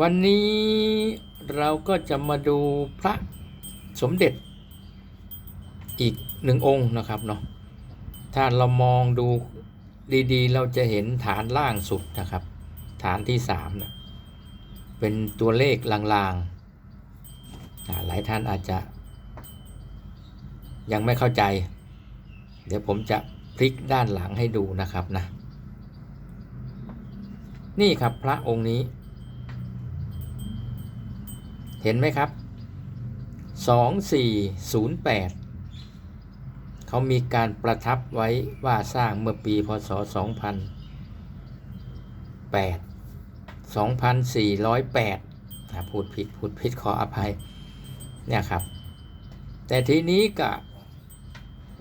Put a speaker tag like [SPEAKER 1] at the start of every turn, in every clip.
[SPEAKER 1] วันนี้เราก็จะมาดูพระสมเด็จอีกหนึ่งองค์นะครับเนาะถ้าเรามองดูดีๆ เราจะเห็นฐานล่างสุดนะครับ ฐานที่สามนะเป็นตัวเลขลางๆ หลายท่านอาจจะยังไม่เข้าใจ เดี๋ยวผมจะพลิกด้านหลังให้ดูนะครับนะ นี่ครับพระองค์นี้ เห็นไหมครับ 2408 เขามีการประทับไว้ว่าสร้างเมื่อปีพศ 2008 2408อะพูดผิดพูดผิดขออภัยเนี่ยครับ แต่ทีนี้ก็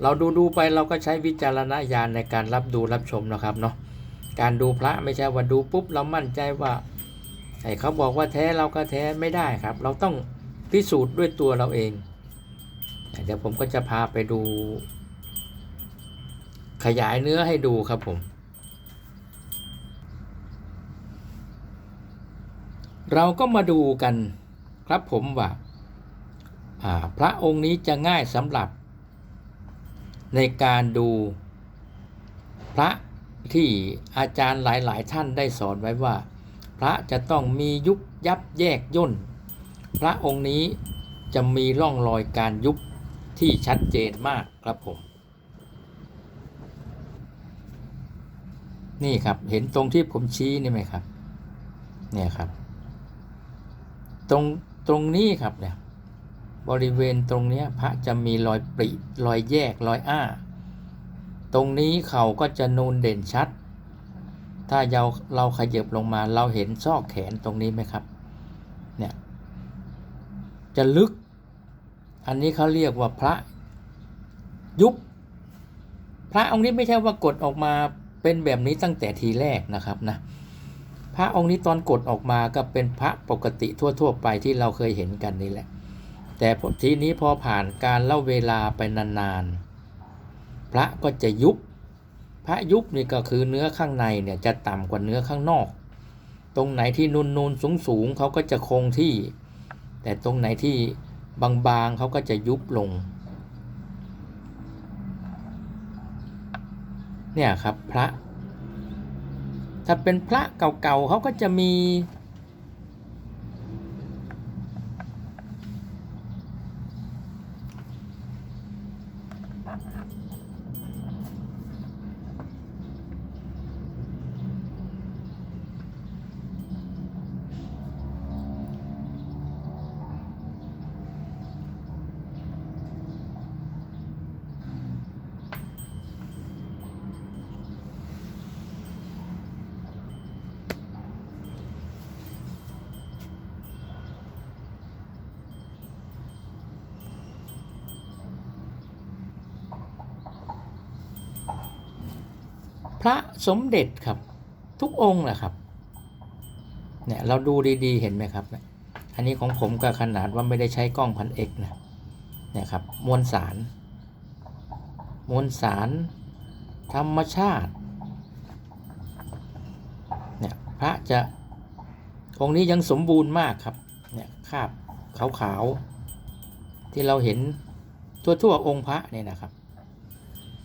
[SPEAKER 1] เราดูดูไปเราก็ใช้วิจารณญาณในการรับดูรับชมนะครับเนาะการดูพระไม่ใช่ว่าดูปุ๊บเรามั่นใจว่า ไอ้เขาบอกว่าแท้เราก็แท้ไม่ได้ครับ เราต้องพิสูจน์ด้วยตัวเราเองเดี๋ยวผมก็จะพาไปดู ขยายเนื้อให้ดูครับผม เราก็มาดูกันครับผมว่าาพระองค์นี้จะง่ายสำหรับ ในการดูพระที่อาจารย์หลาย ๆ ท่านได้สอนไว้ว่า ระจะต้องมียุบยับแยกย่น พระองค์นี้จะมีร่องรอยการยุบที่ชัดเจนมากครับผม นี่ครับเห็นตรงที่ผมชี้นี่ไหมครับ เนี่ยครับ ตรงตรงนี้ครับเนี่ยบริเวณตรงเนี้ยพระจะมีรอยปริรอยแยกรอยอ้า ตรงนี้เขาก็จะนูนเด่นชัด ถ้าเราเราขยับลงมา เราเห็นซอกแขนตรงนี้ไหมครับ เนี่ย จะลึก อันนี้เขาเรียกว่าพระยุบ พระองค์นี้ไม่ใช่ว่ากดออกมาเป็นแบบนี้ตั้งแต่ทีแรกนะครับนะ พระองค์นี้ตอนกดออกมาก็เป็นพระปกติทั่ว ๆ ไปที่เราเคยเห็นกันนี่แหละ แต่ทีนี้พอผ่านการเล่าเวลาไปนานๆ พระก็จะยุบ พระยุบนี่ก็คือเนื้อข้างในเนี่ยจะต่ำกว่าเนื้อข้างนอก ตรงไหนที่นูนนูนสูงสูงเขาก็จะคงที่ แต่ตรงไหนที่บางๆเขาก็จะยุบลง เนี่ยครับพระ ถ้าเป็นพระเก่าๆเขาก็จะมี พระสมเด็จครับ ทุกองค์แหละครับเนี่ยเราดูดีๆเห็นไหมครับ อันนี้ของผมก็ขนาดว่าไม่ได้ใช้กล้องพันเอกนะเนี่ยครับมวลสาร มวลสาร ธรรมชาติเนี่ยพระจะองค์นี้ยังสมบูรณ์มากครับเนี่ยคราบขาวๆที่เราเห็นทั่วๆองค์พระเนี่ยนะครับ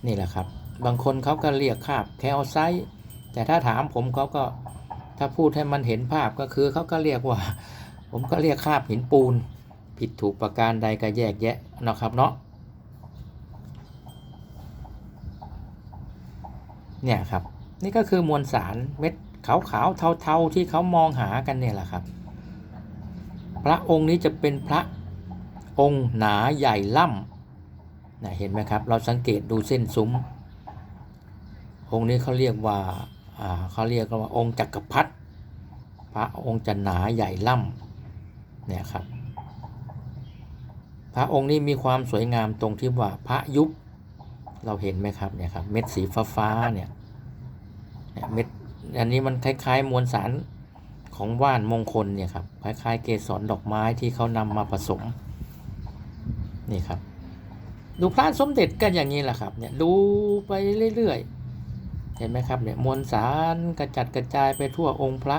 [SPEAKER 1] นี่แหละครับ บางคนเขาก็เรียกคาบแคลไซต์แต่ถ้าถามผมเขาก็ถ้าพูดให้มันเห็นภาพก็คือเขาก็เรียกว่า ผมก็เรียกคาบหินปูน ผิดถูกประการใดก็แยกแยะนะครับเนาะเนี่ยครับนี่ก็คือมวลสารเม็ดขาวๆเทาๆที่เขามองหากันเนี่ยแหละครับ พระองค์นี้จะเป็นพระองค์หนาใหญ่ล่ำนะเห็นไหมครับ เราสังเกตดูเส้นซุ้ม องค์นี้เขาเรียกว่าเขาเรียกว่าองค์จักรพรรดิพระองค์จะหนาใหญ่ล่ำเนี่ยครับ พระองค์นี้มีความสวยงามตรงที่ว่าพระยุบเราเห็นไหมครับเนี่ยครับเม็ดสีฟ้าฟ้าเนี่ยเนี่ยเม็ดอันนี้มันคล้ายๆ มวลสารของว่านมงคลเนี่ยครับคล้ายๆ เกสรดอกไม้ที่เขานำมาผสมนี่ครับ ดูพระสมเด็จก็อย่างนี้แหละครับเนี่ยดูไปเรื่อยๆ เห็นไหมครับเนี่ยมวลสารกระจัดกระจายไปทั่วองค์พระ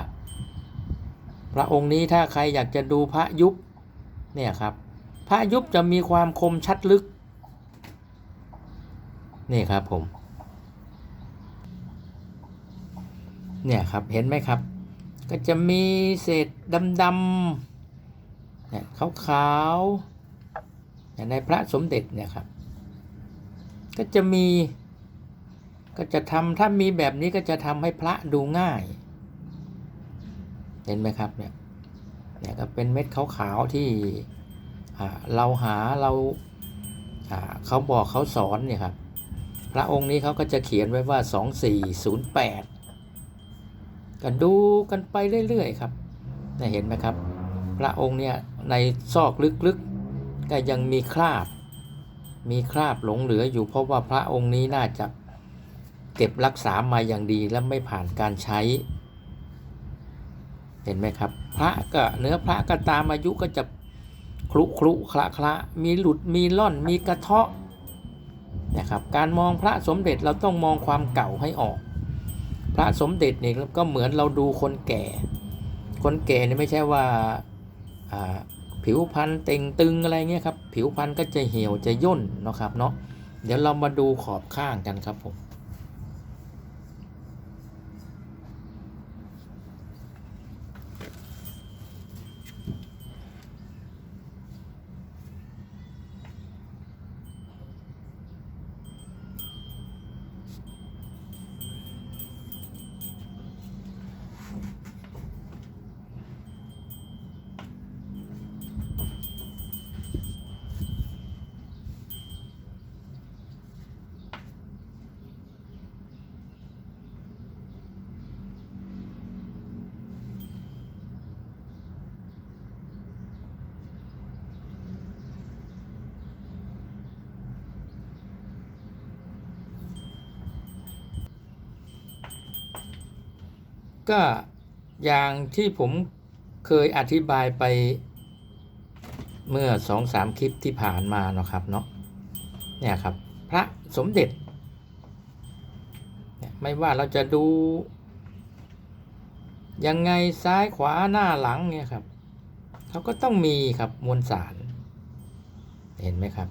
[SPEAKER 1] พระองค์นี้ถ้าใครอยากจะดูพระยุบเนี่ยครับ พระยุบจะมีความคมชัดลึก นี่ครับผม เนี่ยครับเห็นไหมครับ ก็จะมีเศษดำๆเนี่ยขาวๆอย่างในพระสมเด็จเนี่ยครับ ก็จะมี ก็จะทำถ้ามีแบบนี้ก็จะทำให้พระดูง่าย เห็นไหมครับเนี่ยเนี่ยก็เป็นเม็ดขาวๆที่เราหาเราเขาบอกเขาสอนเนี่ยครับ พระองค์นี้เขาก็จะเขียนไว้ว่า 2408ก็ดูกันไปเรื่อยๆครับเนี่ยเห็นไหมครับ พระองค์เนี่ยในซอกลึกๆก็ยังมีคราบ มีคราบหลงเหลืออยู่เพราะว่าพระองค์นี้น่าจะ เก็บรักษามาอย่างดีและไม่ผ่านการใช้ เห็นไหมครับ พระก็เนื้อพระก็ตามอายุก็จะครุครุคละคละมีหลุดมีล่อนมีกระเทาะนะครับการมองพระสมเด็จเราต้องมองความเก่าให้ออก พระสมเด็จเนี่ยก็เหมือนเราดูคนแก่ คนแก่เนี่ยไม่ใช่ว่าผิวพรรณเต่งตึงอะไรเงี้ยครับ ผิวพรรณก็จะเหี่ยวจะย่นนะครับเนาะเดี๋ยวเรามาดูขอบข้างกันครับผม ก็อย่างที่ผมเคยอธิบายไปเมื่อสองสามคลิปที่ผ่านมาเนาะครับเนาะเนี่ยครับ พระสมเด็จไม่ว่าเราจะดู ยังไงซ้ายขวาหน้าหลังเนี่ยครับเขาก็ต้องมีครับมวลสาร เห็นไหมครับ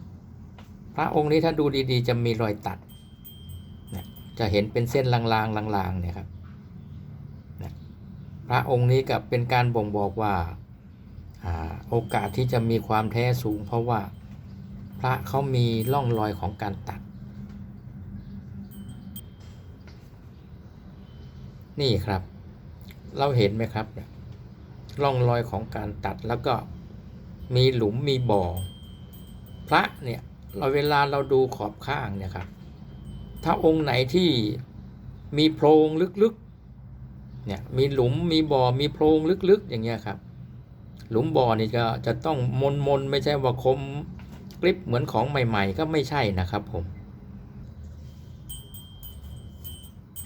[SPEAKER 1] พระองค์นี้ถ้าดูดีๆ จะมีรอยตัด จะเห็นเป็นเส้นลางๆลางๆเนี่ยครับ พระองค์นี้กับเป็นการบ่งบอกว่าโอกาสที่จะมีความแท้สูง เพราะว่าพระเขามีร่องรอยของการตัด นี่ครับ เราเห็นไหมครับร่องรอยของการตัดแล้วก็มีหลุมมีบ่อ พระเนี่ยเราเวลาเราดูขอบข้างเนี่ยครับ ถ้าองค์ไหนที่มีโพรงลึกๆ เนี่ยมีหลุมมีบ่อมีโพรงลึกๆ อย่างเงี้ยครับ หลุมบ่อนี่จะจะต้องมนมนๆไม่ใช่ว่าคมกริบเหมือนของใหม่ ๆ ก็ไม่ใช่นะครับผม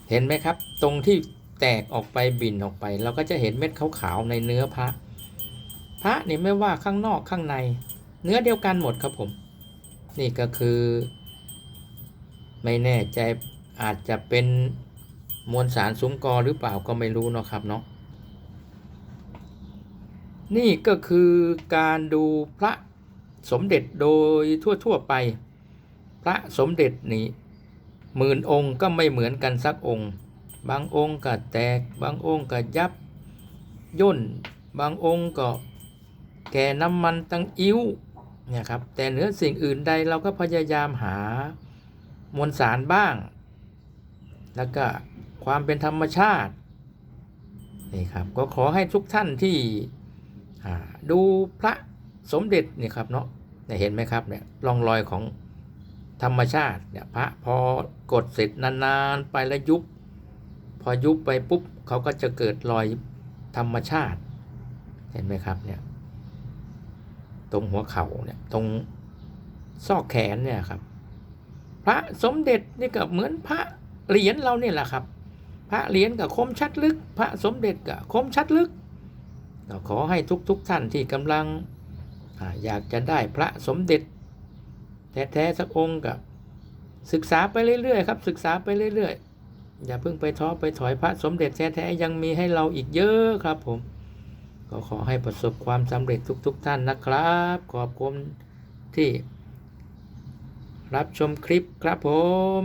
[SPEAKER 1] เห็นไหมครับ ตรงที่แตกออกไปบินออกไป เราก็จะเห็นเม็ดขาวๆในเนื้อพระ พระนี่ไม่ว่าข้างนอกข้างใน เนื้อเดียวกันหมดครับผม นี่ก็คือ ไม่แน่ใจอาจจะเป็น มวลสารซุ้มกอหรือเปล่าก็ไม่รู้เนาะครับเนาะนี่ก็คือการดูพระสมเด็จโดยทั่วๆไป พระสมเด็จนี่หมื่นองค์ก็ไม่เหมือนกันสักองค์ บางองค์ก็แตก บางองค์ก็ยับย่น บางองค์ก็แก่น้ำมันตั้งอิ้วเนี่ยครับแต่เหนือสิ่งอื่นใดเราก็พยายามหามวลสารบ้าง แล้วก็ ความเป็นธรรมชาตินี่ครับก็ขอให้ทุกท่านที่ดูพระสมเด็จนี่ครับเนาะเนี่ยเห็นไหมครับเนี่ยร่องรอยของธรรมชาติเนี่ยพระพอกดเสร็จนานๆไปแล้วยุบพอยุบไปปุ๊บเขาก็จะเกิดรอยธรรมชาติ เห็นไหมครับเนี่ยตรงหัวเข่าเนี่ยตรงซอกแขนเนี่ยครับ พระสมเด็จนี่ก็เหมือนพระเหรียญเราเนี่ยแหละครับ พระเหรียญกับคมชัดลึก พระสมเด็จกับคมชัดลึกก็ขอให้ทุกๆทท่านที่กำลังอยากจะได้พระสมเด็จแท้ๆสักองค์กับศึกษาไปเรื่อยๆครับ ศึกษาไปเรื่อยๆ อย่าเพิ่งไปท้อไปถอยพระสมเด็จแท้ๆยังมีให้เราอีกเยอะครับผม ก็ขอให้ประสบความสำเร็จทุกๆท่านนะครับ ขอบคุณที่รับชมคลิปครับผม